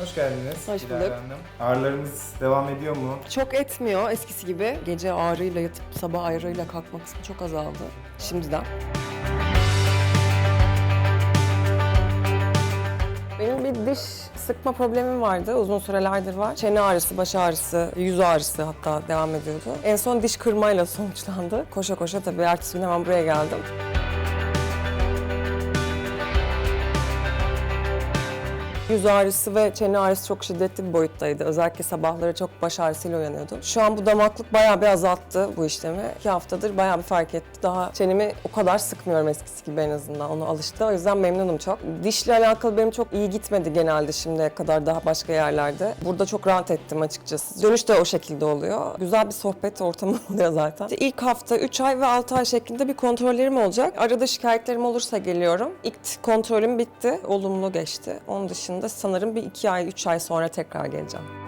Hoş geldiniz. Hoş Dilara bulduk. Hanım. Ağrılarımız devam ediyor mu? Çok etmiyor eskisi gibi. Gece ağrıyla yatıp sabah ağrıyla kalkma kısmı çok azaldı. Şimdiden. Benim bir diş sıkma problemim vardı. Uzun sürelerdir var. Çene ağrısı, baş ağrısı, yüz ağrısı hatta devam ediyordu. En son diş kırmayla sonuçlandı. Koşa koşa tabii ertesi gün hemen buraya geldim. Yüz ağrısı ve çene ağrısı çok şiddetli bir boyuttaydı. Özellikle sabahları çok baş ağrısıyla uyanıyordum. Şu an bu damaklık bayağı bir azalttı bu işlemi. İki haftadır bayağı bir fark etti. Daha çenemi o kadar sıkmıyorum eskisi gibi en azından. Ona alıştı. O yüzden memnunum çok. Dişle alakalı benim çok iyi gitmedi genelde şimdiye kadar daha başka yerlerde. Burada çok rahat ettim açıkçası. Dönüş de o şekilde oluyor. Güzel bir sohbet ortamı oluyor zaten. İşte ilk hafta 3 ay ve 6 ay şeklinde bir kontrollerim olacak. Arada şikayetlerim olursa geliyorum. İlk kontrolüm bitti. Olumlu geçti. Onun dışında sanırım bir 2 ay, 3 ay sonra tekrar geleceğim.